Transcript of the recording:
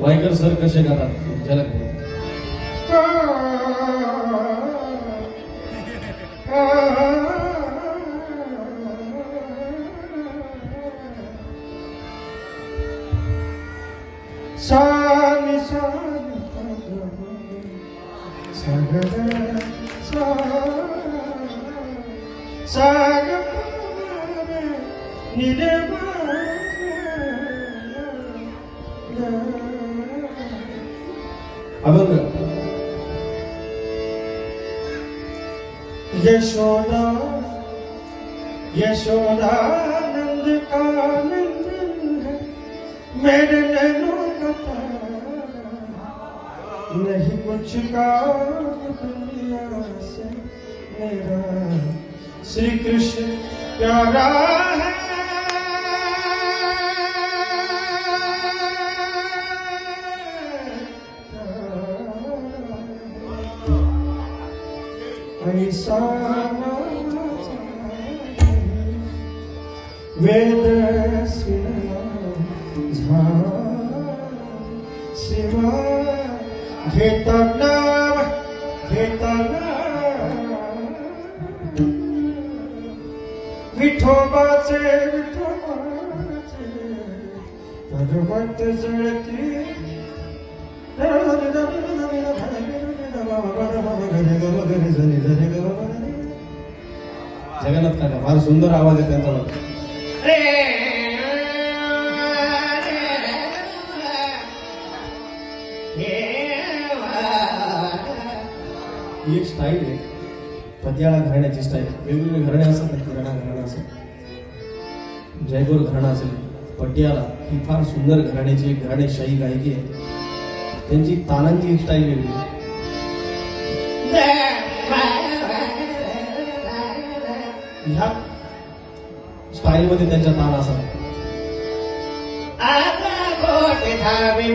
Waikar sir कसे गातात झलक सानी सानी सगळ साग यशोदा का नंदन है मेरे का नहीं कुछ दुनिया से मेरा श्री कृष्ण प्यारा है विठोबाचे विठोबाचे भगवत जळती जगन्नाथ काका फार सुंदर आवाज आहे त्यांचा ही एक स्टाईल आहे पत्याळा घराण्याची स्टाईल वेगवेगळे घराणे असतात ना किराणा घराणा असेल जयगोर घराणा असेल पटियाला ही फार सुंदर घराण्याची एक घराणेशाही गायकी आहे त्यांची तानांची एक स्टाईल वेगळी आहे. ह्या स्टाईल मध्ये त्यांच्या ताल असा. आता गोट धावी